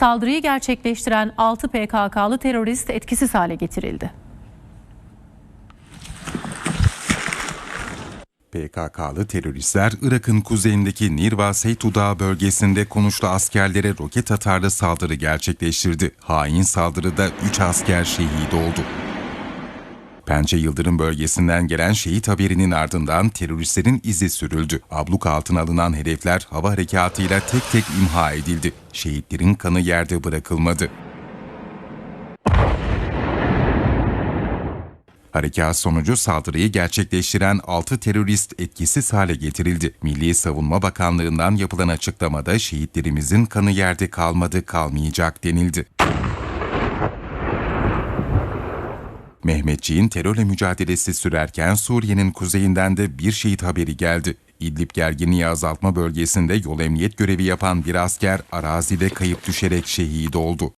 Saldırıyı gerçekleştiren 6 PKK'lı terörist etkisiz hale getirildi. PKK'lı teröristler Irak'ın kuzeyindeki Nirva Seytu Dağı bölgesinde konuşlu askerlere roket atarlı saldırı gerçekleştirdi. Hain saldırıda 3 asker şehit oldu. Pençe Yıldırım bölgesinden gelen şehit haberinin ardından teröristlerin izi sürüldü. Abluk altına alınan hedefler hava harekatıyla tek tek imha edildi. Şehitlerin kanı yerde bırakılmadı. Harekat sonucu saldırıyı gerçekleştiren 6 terörist etkisiz hale getirildi. Milli Savunma Bakanlığı'ndan yapılan açıklamada şehitlerimizin kanı yerde kalmadı kalmayacak denildi. Mehmetçiğin terörle mücadelesi sürerken Suriye'nin kuzeyinden de bir şehit haberi geldi. İdlib gerginliği azaltma bölgesinde yol emniyet görevi yapan bir asker arazide kayıp düşerek şehit oldu.